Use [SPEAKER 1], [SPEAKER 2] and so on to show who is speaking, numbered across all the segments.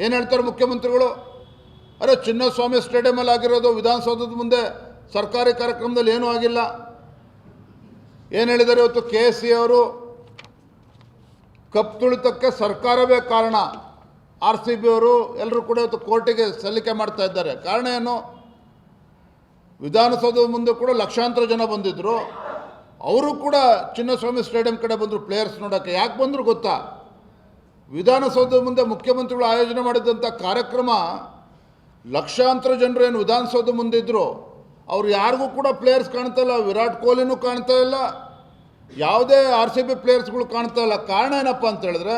[SPEAKER 1] ಏನು ಹೇಳ್ತಾರೆ ಮುಖ್ಯಮಂತ್ರಿಗಳು? ಅರೆ ಚಿನ್ನಸ್ವಾಮಿ ಸ್ಟೇಡಿಯಮಲ್ಲಿ ಆಗಿರೋದು ವಿಧಾನಸೌಧದ ಮುಂದೆ ಸರ್ಕಾರಿ ಕಾರ್ಯಕ್ರಮದಲ್ಲಿ ಏನೂ ಆಗಿಲ್ಲ. ಏನು ಹೇಳಿದ್ದಾರೆ ಇವತ್ತು ಕೆ ಸಿ ಅವರು? ಕಪ್ ತುಳಿತಕ್ಕೆ ಸರ್ಕಾರವೇ ಕಾರಣ. ಆರ್ ಸಿ ಬಿ ಅವರು ಎಲ್ಲರೂ ಕೂಡ ಇವತ್ತು ಕೋರ್ಟಿಗೆ ಸಲ್ಲಿಕೆ ಮಾಡ್ತಾ ಇದ್ದಾರೆ. ಕಾರಣ ಏನು? ವಿಧಾನಸೌಧದ ಮುಂದೆ ಕೂಡ ಲಕ್ಷಾಂತರ ಜನ ಬಂದಿದ್ದರು ಅವರು ಕೂಡ ಚಿನ್ನಸ್ವಾಮಿ ಸ್ಟೇಡಿಯಂ ಕಡೆ ಬಂದರು ಪ್ಲೇಯರ್ಸ್ ನೋಡೋಕ್ಕೆ ಯಾಕೆ ಬಂದರು ಗೊತ್ತಾ? ವಿಧಾನಸೌಧದ ಮುಂದೆ ಮುಖ್ಯಮಂತ್ರಿಗಳು ಆಯೋಜನೆ ಮಾಡಿದಂಥ ಕಾರ್ಯಕ್ರಮ, ಲಕ್ಷಾಂತರ ಜನರು ಏನು ವಿಧಾನಸೌಧ ಮುಂದೆ ಇದ್ದರು ಅವ್ರು ಯಾರಿಗೂ ಕೂಡ ಪ್ಲೇಯರ್ಸ್ ಕಾಣ್ತಾ ಇಲ್ಲ, ವಿರಾಟ್ ಕೊಹ್ಲಿನೂ ಕಾಣ್ತಾ ಇಲ್ಲ, ಯಾವುದೇ ಆರ್ ಸಿ ಬಿ ಪ್ಲೇಯರ್ಸ್ಗಳು ಕಾಣ್ತಾ ಇಲ್ಲ. ಕಾರಣ ಏನಪ್ಪ ಅಂತ ಹೇಳಿದ್ರೆ,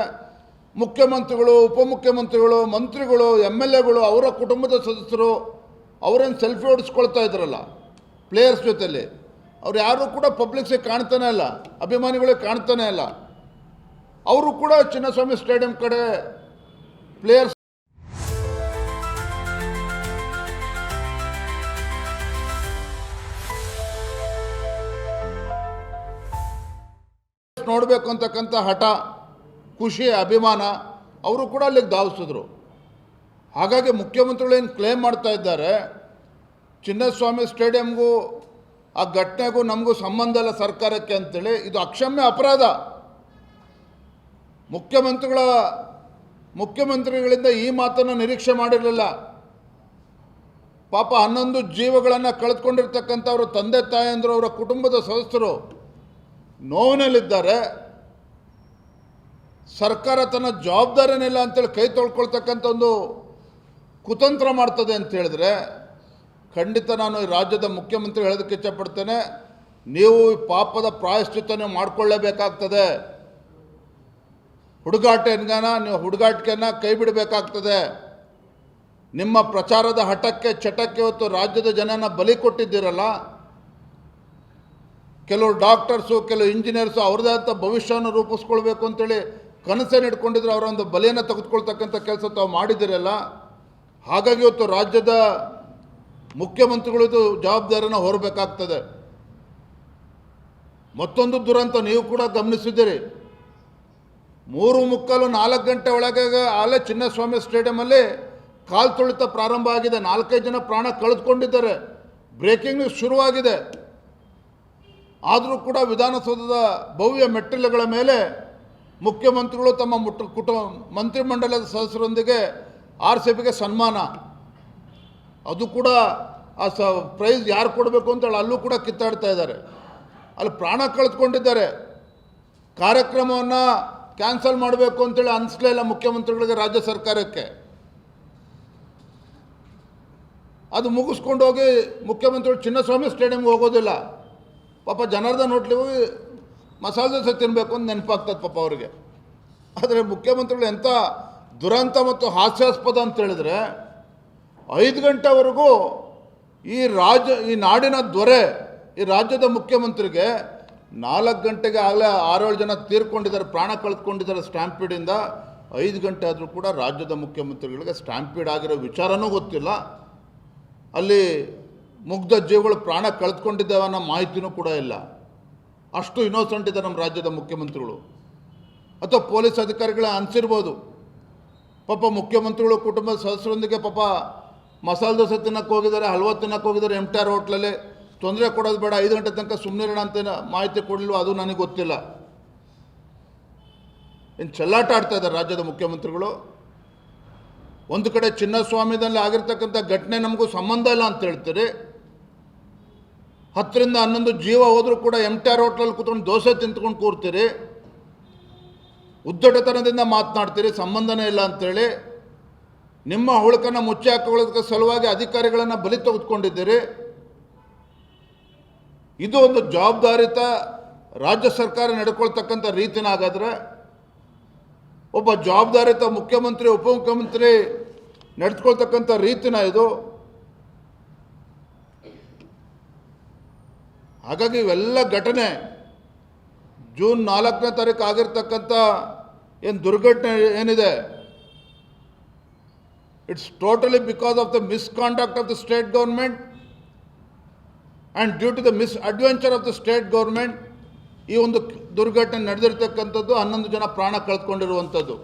[SPEAKER 1] ಮುಖ್ಯಮಂತ್ರಿಗಳು, ಉಪಮುಖ್ಯಮಂತ್ರಿಗಳು, ಮಂತ್ರಿಗಳು ಎಂ ಎಲ್ ಎಗಳು ಅವರ ಕುಟುಂಬದ ಸದಸ್ಯರು, ಅವರೇನು ಸೆಲ್ಫಿ ಹೊಡಿಸ್ಕೊಳ್ತಾ ಇದ್ರಲ್ಲ ಪ್ಲೇಯರ್ಸ್ ಜೊತೆಲಿ, ಅವ್ರು ಯಾರೂ ಕೂಡ ಪಬ್ಲಿಕ್ಸಿಗೆ ಕಾಣ್ತಾನೆ ಇಲ್ಲ, ಅಭಿಮಾನಿಗಳಿಗೆ ಕಾಣ್ತಾನೆ ಇಲ್ಲ. ಅವರು ಕೂಡ ಚಿನ್ನಸ್ವಾಮಿ ಸ್ಟೇಡಿಯಂ ಕಡೆ ಪ್ಲೇಯರ್ಸ್ ನೋಡಬೇಕು ಅಂತಕ್ಕಂಥ ಹಠ, ಖುಷಿ, ಅಭಿಮಾನ, ಅವರು ಕೂಡ ಅಲ್ಲಿಗೆ ಧಾವಿಸಿದ್ರು. ಹಾಗಾಗಿ ಮುಖ್ಯಮಂತ್ರಿಗಳು ಏನು ಕ್ಲೇಮ್ ಮಾಡ್ತಾ ಇದ್ದಾರೆ, ಚಿನ್ನಸ್ವಾಮಿ ಸ್ಟೇಡಿಯಂಗೂ ಆ ಘಟನೆಗೂ ನಮಗೂ ಸಂಬಂಧ ಇಲ್ಲ ಸರ್ಕಾರಕ್ಕೆ ಅಂತೇಳಿ, ಇದು ಅಕ್ಷಮ್ಯ ಅಪರಾಧ. ಮುಖ್ಯಮಂತ್ರಿಗಳ, ಮುಖ್ಯಮಂತ್ರಿಗಳಿಂದ ಈ ಮಾತನ್ನು ನಿರೀಕ್ಷೆ ಮಾಡಿರಲಿಲ್ಲ. ಪಾಪ ಹನ್ನೊಂದು ಜೀವಗಳನ್ನು ಕಳೆದುಕೊಂಡಿರ್ತಕ್ಕಂಥವ್ರ ತಂದೆ ತಾಯಂದರು, ಅವರ ಕುಟುಂಬದ ಸದಸ್ಯರು ನೋವಿನಲ್ಲಿದ್ದಾರೆ. ಸರ್ಕಾರ ತನ್ನ ಜವಾಬ್ದಾರಿನಿಲ್ಲ ಅಂತೇಳಿ ಕೈ ತೊಳ್ಕೊಳ್ತಕ್ಕಂಥ ಒಂದು ಕುತಂತ್ರ ಮಾಡ್ತದೆ ಅಂತ ಹೇಳಿದ್ರೆ, ಖಂಡಿತ ನಾನು ಈ ರಾಜ್ಯದ ಮುಖ್ಯಮಂತ್ರಿ ಹೇಳೋದಕ್ಕೆ ಇಚ್ಛಪಡ್ತೇನೆ ನೀವು ಈ ಪಾಪದ ಪ್ರಾಯಶ್ಚಿತ್ತ ನೀವು ಮಾಡಿಕೊಳ್ಳೇಬೇಕಾಗ್ತದೆ. ಹುಡುಗಾಟೆನ್ಗಾನ ನೀವು ಹುಡುಗಾಟಿಕೆಯನ್ನು ಕೈ ಬಿಡಬೇಕಾಗ್ತದೆ ನಿಮ್ಮ ಪ್ರಚಾರದ ಹಠಕ್ಕೆ ಚಟಕ್ಕೆ ಇವತ್ತು ರಾಜ್ಯದ ಜನನ ಬಲಿ ಕೊಟ್ಟಿದ್ದೀರಲ್ಲ. ಕೆಲವು ಡಾಕ್ಟರ್ಸು, ಕೆಲವು ಇಂಜಿನಿಯರ್ಸು ಅವ್ರದ್ದೇ ಆದ ಭವಿಷ್ಯವನ್ನು ರೂಪಿಸ್ಕೊಳ್ಬೇಕು ಅಂತೇಳಿ ಕನಸನ್ನು ಇಟ್ಕೊಂಡಿದ್ರೆ, ಅವರ ಒಂದು ಬಲಿಯನ್ನು ತೆಗೆದುಕೊಳ್ತಕ್ಕಂಥ ಕೆಲಸ ತಾವು ಮಾಡಿದ್ದೀರಲ್ಲ. ಹಾಗಾಗಿ ಇವತ್ತು ರಾಜ್ಯದ ಮುಖ್ಯಮಂತ್ರಿಗಳಿದು ಜವಾಬ್ದಾರಿಯನ್ನು ಹೊರಬೇಕಾಗ್ತದೆ. ಮತ್ತೊಂದು ದುರಂತ ನೀವು ಕೂಡ ಗಮನಿಸಿದ್ದೀರಿ. ಮೂರು ಮುಕ್ಕಾಲು ನಾಲ್ಕು ಗಂಟೆ ಒಳಗೆ ಅಲ್ಲೇ ಚಿನ್ನಸ್ವಾಮಿ ಸ್ಟೇಡಿಯಮಲ್ಲಿ ಕಾಲು ತುಳಿತ ಪ್ರಾರಂಭ ಆಗಿದೆ. ನಾಲ್ಕೈದು ಜನ ಪ್ರಾಣ ಕಳೆದುಕೊಂಡಿದ್ದಾರೆ. ಬ್ರೇಕಿಂಗ್ ನ್ಯೂಸ್ ಶುರುವಾಗಿದೆ. ಆದರೂ ಕೂಡ ವಿಧಾನಸೌಧದ ಭವ್ಯ ಮೆಟ್ಟಿಲುಗಳ ಮೇಲೆ ಮುಖ್ಯಮಂತ್ರಿಗಳು ತಮ್ಮ ಮುಟ್ಟ ಕುಟುಂಬ ಮಂತ್ರಿಮಂಡಲದ ಸದಸ್ಯರೊಂದಿಗೆ ಆರ್ ಸಿ ಬಿಗೆ ಸನ್ಮಾನ. ಅದು ಕೂಡ ಆ ಸ ಪ್ರೈಸ್ ಯಾರು ಕೊಡಬೇಕು ಅಂತೇಳಿ ಅಲ್ಲೂ ಕೂಡ ಕಿತ್ತಾಡ್ತಾ ಇದ್ದಾರೆ. ಅಲ್ಲಿ ಪ್ರಾಣ ಕಳೆದುಕೊಂಡಿದ್ದಾರೆ. ಕಾರ್ಯಕ್ರಮವನ್ನು ಕ್ಯಾನ್ಸಲ್ ಮಾಡಬೇಕು ಅಂತೇಳಿ ಅನಿಸ್ಲೇ ಇಲ್ಲ ಮುಖ್ಯಮಂತ್ರಿಗಳಿಗೆ ರಾಜ್ಯ ಸರ್ಕಾರಕ್ಕೆ. ಅದು ಮುಗಿಸ್ಕೊಂಡು ಹೋಗಿ ಮುಖ್ಯಮಂತ್ರಿಗಳು ಚಿನ್ನಸ್ವಾಮಿ ಸ್ಟೇಡಿಯಂಗೆ ಹೋಗೋದಿಲ್ಲ. ಪಾಪ ಜನಾರ್ದನ್ ಹೋಟ್ಲಿಗೆ ಹೋಗಿ ಮಸಾಲೆ ದೋಸೆ ತಿನ್ನಬೇಕು ಅಂತ ನೆನಪಾಗ್ತದೆ ಪಾಪ ಅವರಿಗೆ. ಆದರೆ ಮುಖ್ಯಮಂತ್ರಿಗಳು ಎಂಥ ದುರಂತ ಮತ್ತು ಹಾಸ್ಯಾಸ್ಪದ ಅಂತ ಹೇಳಿದ್ರೆ ಐದು ಗಂಟೆವರೆಗೂ ಈ ರಾಜ್ಯ, ಈ ನಾಡಿನ ದೊರೆ, ಈ ರಾಜ್ಯದ ಮುಖ್ಯಮಂತ್ರಿಗೆ ನಾಲ್ಕು ಗಂಟೆಗೆ ಆಗಲೇ ಆರೇಳು ಜನ ತೀರ್ಕೊಂಡಿದ್ದಾರೆ, ಪ್ರಾಣ ಕಳೆದುಕೊಂಡಿದ್ದಾರೆ ಸ್ಟ್ಯಾಂಪೀಡಿಂದ. ಐದು ಗಂಟೆ ಆದರೂ ಕೂಡ ರಾಜ್ಯದ ಮುಖ್ಯಮಂತ್ರಿಗಳಿಗೆ ಸ್ಟ್ಯಾಂಪೀಡ್ ಆಗಿರೋ ವಿಚಾರನೂ ಗೊತ್ತಿಲ್ಲ. ಅಲ್ಲಿ ಮುಗ್ಧ ಜೀವಗಳು ಪ್ರಾಣ ಕಳೆದುಕೊಂಡಿದ್ದಾವೆ ಅನ್ನೋ ಮಾಹಿತಿನೂ ಕೂಡ ಇಲ್ಲ. ಅಷ್ಟು ಇನ್ನೋಸೆಂಟ್ ಇದೆ ನಮ್ಮ ರಾಜ್ಯದ ಮುಖ್ಯಮಂತ್ರಿಗಳು. ಅಥವಾ ಪೊಲೀಸ್ ಅಧಿಕಾರಿಗಳ ಅನಿಸಿರ್ಬೋದು. ಪಾಪ ಮುಖ್ಯಮಂತ್ರಿಗಳು ಕುಟುಂಬದ ಸದಸ್ಯರೊಂದಿಗೆ ಪಾಪ ಮಸಾಲೆ ದೋಸೆ ತಿನ್ನಕ್ಕೆ ಹೋಗಿದ್ದಾರೆ, ಹಲ್ವಾ ತಿನ್ನಕ್ಕೆ ಹೋಗಿದ್ದಾರೆ ಎಂ ಟಿ ಆರ್ ಹೋಟ್ಲಲ್ಲಿ ತೊಂದರೆ ಕೊಡೋದು ಬೇಡ, ಐದು ಗಂಟೆ ತನಕ ಸುಮ್ಮನಿರೋಣ ಅಂತ ಮಾಹಿತಿ ಕೊಡಲಿಲ್ಲ ಅದು ನನಗೆ ಗೊತ್ತಿಲ್ಲ. ಏನು ಚೆಲ್ಲಾಟ ಆಡ್ತಾ ಇದ್ದಾರೆ ರಾಜ್ಯದ ಮುಖ್ಯಮಂತ್ರಿಗಳು. ಒಂದು ಕಡೆ ಚಿನ್ನಸ್ವಾಮಿದಲ್ಲಿ ಆಗಿರ್ತಕ್ಕಂಥ ಘಟನೆ ನಮಗೂ ಸಂಬಂಧ ಇಲ್ಲ ಅಂತ ಹೇಳ್ತೀರಿ. ಹತ್ತರಿಂದ ಹನ್ನೊಂದು ಜೀವ ಹೋದರೂ ಕೂಡ ಎಂ ಟಿ ಆರ್ ಹೋಟ್ಲಲ್ಲಿ ಕೂತ್ಕೊಂಡು ದೋಸೆ ತಿಂತ್ಕೊಂಡು ಕೂರ್ತೀರಿ. ಉದ್ದಟತನದಿಂದ ಮಾತನಾಡ್ತೀರಿ, ಸಂಬಂಧನೇ ಇಲ್ಲ ಅಂತೇಳಿ. ನಿಮ್ಮ ಹುಳುಕನ್ನು ಮುಚ್ಚಿ ಹಾಕೊಳ್ಳೋದಕ್ಕೆ ಸಲುವಾಗಿ ಅಧಿಕಾರಿಗಳನ್ನು ಬಲಿ ತೆಗೆದುಕೊಂಡಿದ್ದೀರಿ. ಇದು ಒಂದು ಜವಾಬ್ದಾರಿತ ರಾಜ್ಯ ಸರ್ಕಾರ ನಡ್ಕೊಳ್ತಕ್ಕಂಥ ರೀತಿನ ಹಾಗಾದ್ರೆ ಒಬ್ಬ ಜವಾಬ್ದಾರಿತ ಮುಖ್ಯಮಂತ್ರಿ, ಉಪಮುಖ್ಯಮಂತ್ರಿ ನಡೆದುಕೊಳ್ತಕ್ಕಂಥ ರೀತಿನ ಇದು. ಹಾಗಾಗಿ ಇವೆಲ್ಲ ಘಟನೆ ಜೂನ್ ನಾಲ್ಕನೇ ತಾರೀಕು ಆಗಿರ್ತಕ್ಕಂಥ ಏನು ದುರ್ಘಟನೆ ಏನಿದೆ it's totally because of the misconduct of the state government and due to the mis adventure of the state government ಈ ಒಂದು ದುರ್ಘಟನೆ ನಡೆದಿರ್ತಕ್ಕಂಥದ್ದು ಹನ್ನೊಂದು ಜನ ಪ್ರಾಣ ಕಳೆದುಕೊಂಡಿರುವಂಥದ್ದು.